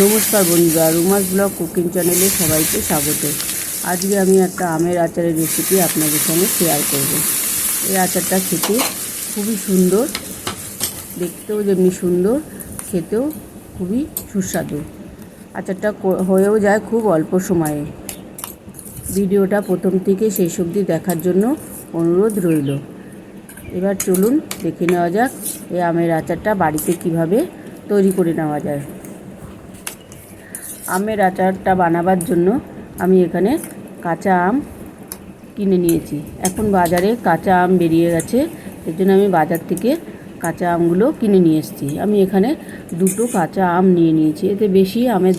নমস্কার বন্ধুরা, রুমাস blog cooking চ্যানেলে সবাইকে স্বাগত। আজকে আমি একটা আমের আচারের রেসিপি আপনাদের সঙ্গে শেয়ার করব। এই আচারটা খেতে খুবই সুন্দর, দেখতেও যেমনি সুন্দর, খেতেও খুবই সুস্বাদু। আচারটা হয়েও যায় খুব অল্প সময়ে। ভিডিওটা প্রথম থেকে শেষ অবধি দেখার জন্য অনুরোধ রইল। এবার চলুন দেখে নেওয়া যাক, এই আমের আচারটা বাড়িতে কীভাবে তৈরি করে নেওয়া যায়। আমের আচারটা বানাবার জন্য আমি এখানে কাঁচা আম কিনে নিয়েছি। এখন বাজারে কাঁচা আম বেরিয়ে গেছে, এর জন্য আমি বাজার থেকে কাঁচা আমগুলো কিনে নিয়ে এসেছি। আমি এখানে দুটো কাঁচা আম নিয়ে নিয়েছি, এতে বেশি আমের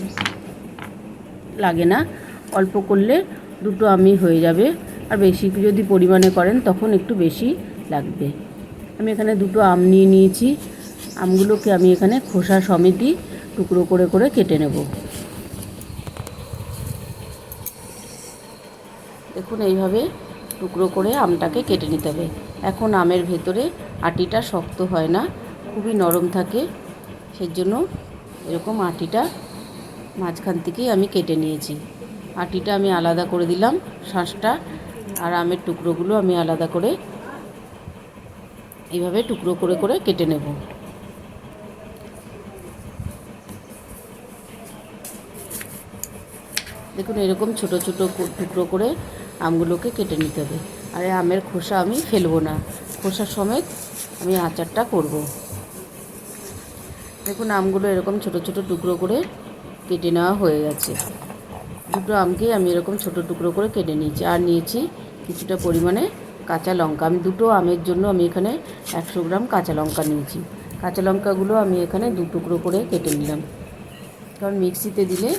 লাগে না, অল্প করলে দুটো আমি হয়ে যাবে। আর বেশি যদি পরিমাণে করেন, তখন একটু বেশি লাগবে। আমি এখানে দুটো আম নিয়ে নিয়েছি, আমগুলোকে আমি এখানে খোসা সমেতই টুকরো করে করে কেটে নেব। দেখুন, এইভাবে টুকরো করে আমটাকে কেটে নিতে হবে। এখন আমের ভেতরে আটিটা শক্ত হয় না, খুবই নরম থাকে। সেজন্য এরকম আটিটা মাঝখান থেকেই আমি কেটে নিয়েছি। আটিটা আমি আলাদা করে দিলাম, শাঁসটা আর আমের টুকরোগুলো আমি আলাদা করে এইভাবে টুকরো করে করে কেটে নেব। দেখুন, এরকম ছোট ছোট টুকরো করে আমগুলোকে কেটে নিতে হবে। আর আমের খোসা আমি ফেলব না। খোসা সমেত আমি আচারটা করব। দেখুন, আমগুলো এরকম ছোট ছোট টুকরো করে কেটে নেওয়া হয়ে গেছে। দুটো আমকেই আমি এরকম ছোট টুকরো করে কেটে নিয়েছি। আর নিয়েছি কিছুটা পরিমাণে কাঁচা লঙ্কা। আমি দুটো আমের জন্য আমি এখানে একশো গ্রাম কাঁচা লঙ্কা নিয়েছি। কাঁচা লঙ্কাগুলো আমি এখানে দু টুকরো করে কেটে নিলাম। কারণ মিক্সিতে দিলে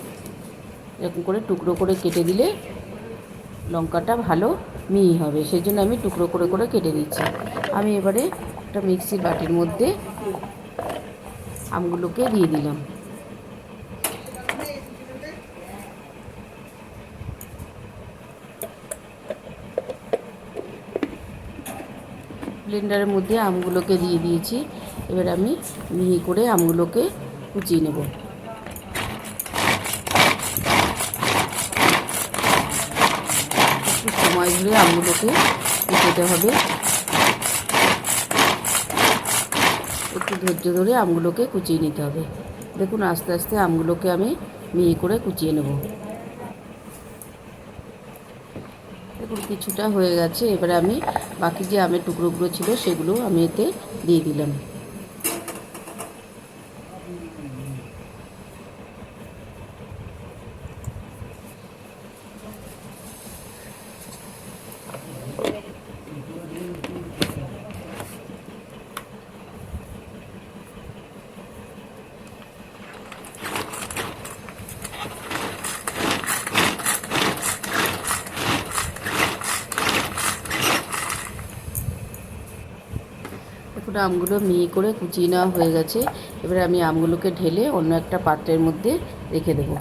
এরকম করে টুকরো করে কেটে দিলে লঙ্কাটা ভালো মিহি হবে সেই জন্য আমি টুকরো করে করে কেটে দিচ্ছি আমি এবারে একটা মিক্সির বাটির মধ্যে আমগুলোকে দিয়ে দিলাম। ব্লেন্ডারের মধ্যে আমগুলোকে দিয়ে দিয়েছি। এবার আমি মিহি করে আমগুলোকে কুচিয়ে নেব একটু ধরে আমগুলোকে কুচোতে হবে। একটু ধৈর্য ধরে আমগুলোকে কুচিয়ে নিতে হবে। দেখুন, আস্তে আস্তে আমগুলোকে আমি মিহি করে কুচিয়ে নেব। দেখুন, কিছুটা হয়ে গেছে। এবারে আমি বাকি যে আমের টুকরোগুলো ছিল সেগুলো আমি এতে দিয়ে দিলাম। দেখুন আমগুলো মিহি করে কুচিয়ে নেওয়া হয়ে গেছে। এবারে আমি আমগুলোকে ঢেলে অন্য একটা পাত্রের মধ্যে রেখে দেবো।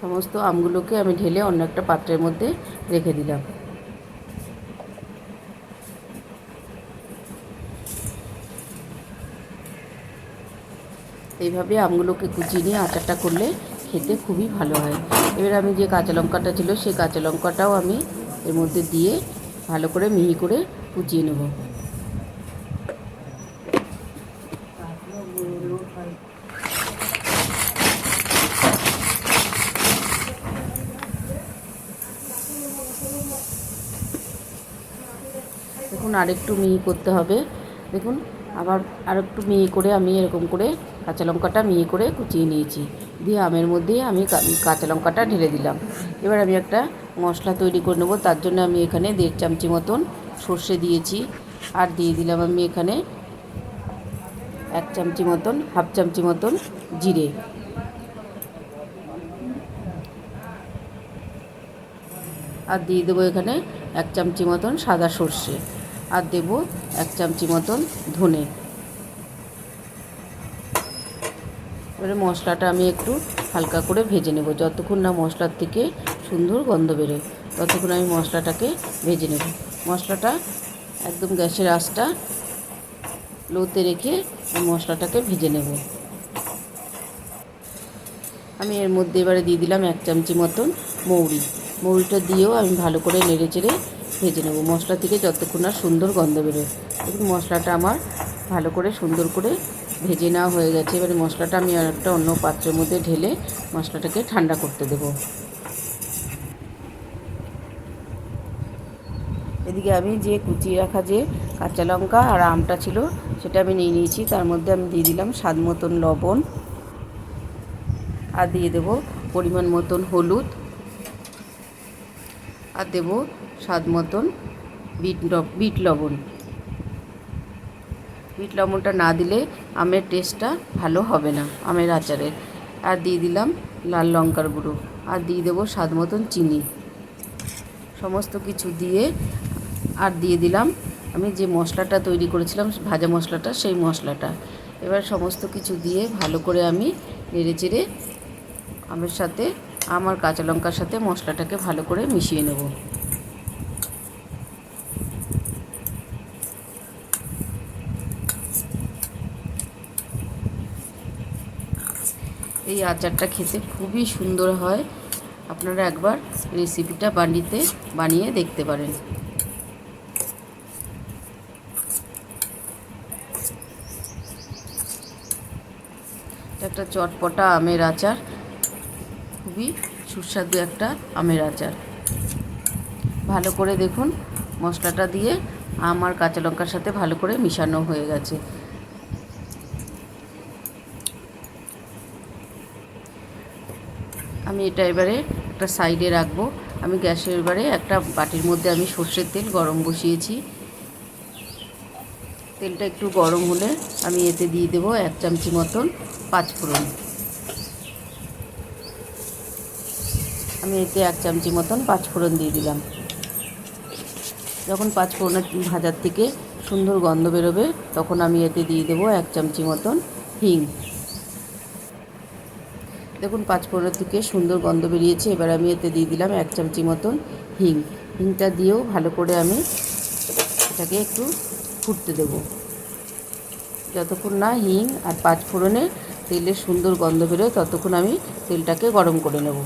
সমস্ত আমগুলোকে আমি ঢেলে অন্য একটা পাত্রের মধ্যে রেখে দিলাম। এইভাবে আমগুলোকে কুচিয়ে নিয়ে আচারটা করলে খেতে খুবই ভালো হয়। এবার আমি যে কাঁচা লঙ্কাটা ছিল, সেই কাঁচা লঙ্কাটাও আমি এর মধ্যে দিয়ে ভালো করে মিহি করে কুচিয়ে নেব। দেখুন, আরেকটু মিহি করতে হবে। দেখুন, আবার আরেকটু মিহি করে আমি এরকম করে কাঁচা লঙ্কাটা মিহি করে কুচিয়ে নিয়েছি। দিয়ে আমের মধ্যে আমি কাঁচা লঙ্কাটা ঢেলে দিলাম। এবার আমি একটা মশলা তৈরি করে নেব। তার জন্য আমি এখানে দেড় চামচি মতন সর্ষে দিয়েছি। আর দিয়ে দিলাম আমি এখানে এক চামচি মতন, হাফ চামচি মতন জিরে। আর দিয়ে দেবো এখানে এক চামচি মতন সাদা সর্ষে। আর দেবো এক চামচি মতন ধনে। এবারে মশলাটা আমি একটু হালকা করে ভেজে নেব। যতক্ষণ না মশলার থেকে সুন্দর গন্ধ বেরোয়, ততক্ষণ আমি মশলাটাকে ভেজে নেব। মশলাটা একদম গ্যাসের আঁচটা লোতে রেখে মশলাটাকে ভেজে নেব। আমি এর মধ্যে এবারে দিয়ে দিলাম এক চামচি মতন মৌরি। মৌরিটা দিয়েও আমি ভালো করে নেড়ে চেড়ে ভেজে নেব। মশলা থেকে যতক্ষণ না সুন্দর গন্ধ বেরোয় মশলাটা আমার ভালো করে সুন্দর করে ভেজে নেওয়া হয়ে গেছে। এবারে মশলাটা আমি আর একটা অন্য পাত্রের মধ্যে ঢেলে মশলাটাকে ঠান্ডা করতে দেবো। এদিকে আমি যে কুচিয়ে রাখা যে কাঁচা লঙ্কা আর আমটা ছিল, সেটা আমি নিয়ে নিয়েছি। তার মধ্যে আমি দিয়ে দিলাম স্বাদ মতন লবণ। আর দিয়ে দেব পরিমাণ মতন হলুদ। আর দেব স্বাদ মতন বিট বিট লবণ। বিট লবণটা না দিলে আমের টেস্টটা ভালো হবে না, আমের আচারের আর দিয়ে দিলাম লাল লঙ্কার গুঁড়ো, আর দিয়ে দেবো স্বাদ মতন চিনি। সমস্ত কিছু দিয়ে আর দিয়ে দিলাম আমি যে মশলাটা তৈরি করেছিলাম, ভাজা মশলাটা, সেই মশলাটা। এবার সমস্ত কিছু দিয়ে ভালো করে আমি নেড়ে চেড়ে আমের সাথে আমার কাঁচা লঙ্কার সাথে মশলাটাকে ভালো করে মিশিয়ে নেব। এই আচারটা খেতে খুবই সুন্দর হয়। আপনারা একবার রেসিপিটা বাড়িতে বানিয়ে দেখতে পারেন। একটা চটপটা আমের আচার। খুবই সুস্বাদু একটা আমের আচার। ভালো করে দেখুন, মশলাটা দিয়ে আম আর কাঁচা লঙ্কার সাথে ভালো করে মিশানো হয়ে গেছে। আমি এটা এবারে একটা সাইডে রাখব। আমি গ্যাসের এবারে একটা বাটির মধ্যে আমি সর্ষের তেল গরম বসিয়েছি। তেলটা একটু গরম হলে আমি এতে দিয়ে দেবো এক চামচি মতন পাঁচফোড়ন আমি এতে এক চামচি মতন পাঁচফোড়ন দিয়ে দিলাম। যখন পাঁচফোড়নের ভাজার থেকে সুন্দর গন্ধ বেরোবে, তখন আমি এতে দিয়ে দেবো এক চামচি মতন হিং। দেখুন পাঁচফোড়ন থেকে সুন্দর গন্ধ বেরিয়েছে। এবার আমি এতে দিয়ে দিলাম এক চামচি মতন হিং। হিংটা দিয়েও ভালো করে আমি এটাকে একটু ফুটতে দেব। যতক্ষণ না হিং আর পাঁচফোড়নে তেলের সুন্দর গন্ধ বেরোয়, ততক্ষণ আমি তেলটাকে গরম করে নেব।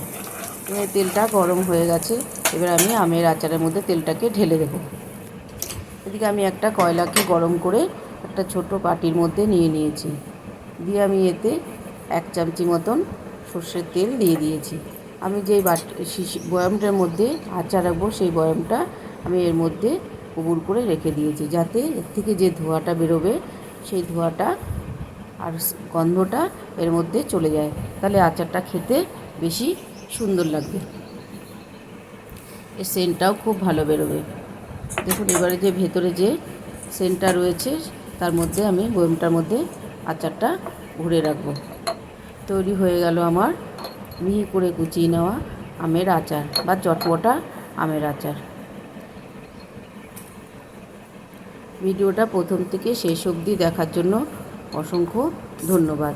তেলটা গরম হয়ে গেছে, এবার আমি আমের আচারের মধ্যে তেলটাকে ঢেলে দেবো। এদিকে আমি একটা কয়লাকে গরম করে একটা ছোট বাটির মধ্যে নিয়ে নিয়েছি। দিয়ে আমি এতে এক চামচি মতন সর্ষের তেল দিয়ে দিয়েছি। আমি যেই বাটি শিশি বয়ামটার মধ্যে আচার রাখব, সেই বয়ামটা আমি এর মধ্যে উবুর করে রেখে দিয়েছি, যাতে এর থেকে যে ধোঁয়াটা বেরোবে, সেই ধোঁয়াটা আর গন্ধটা এর মধ্যে চলে যায়। তাহলে আচারটা খেতে বেশি সুন্দর লাগবে। এর সেন্টটাও খুব ভালো বেরোবে। দেখুন, এবারে যে ভেতরে যে সেন্টটা রয়েছে, তার মধ্যে আমি বয়মটার মধ্যে আচারটা ঘুরে রাখব। তৈরি হয়ে গেল আমার। মিহি করে কুচিয়ে নেওয়া আমের আচার বা চটপটা আমের আচার। ভিডিওটা প্রথম থেকে শেষ অবধি দেখার জন্য অসংখ্য ধন্যবাদ।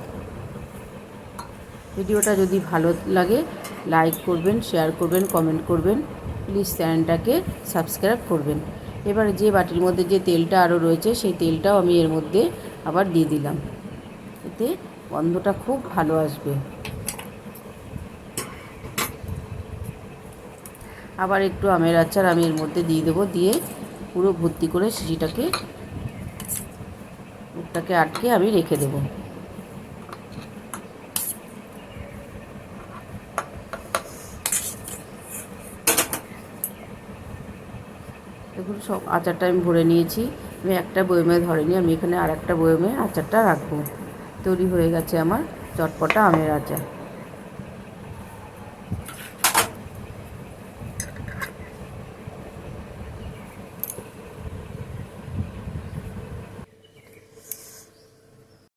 ভিডিওটা যদি ভালো লাগে, লাইক করবেন, শেয়ার করবেন, কমেন্ট করবেন, প্লিজ চ্যানেলটাকে সাবস্ক্রাইব করবেন। এবার যে বাটির মধ্যে যে তেলটা আরও রয়েছে, সেই তেলটাও আমি এর মধ্যে আবার দিয়ে দিলাম। এতে গন্ধটা খুব ভালো আসবে। আবার একটু আমের আচার আমি এর মধ্যে দিয়ে দেবো, দিয়ে পুরো ভর্তি করে শিশিটাকে, মুখটাকে আটকে আমি রেখে দেবো। দেখুন, সব আচারটা আমি ভরে নিয়েছি। আমি একটা বয়মে ধরেনি, আমি এখানে আর একটা বয়মে আচারটা রাখব। তৈরি হয়ে গেছে আমার চটপটা আমের আচার।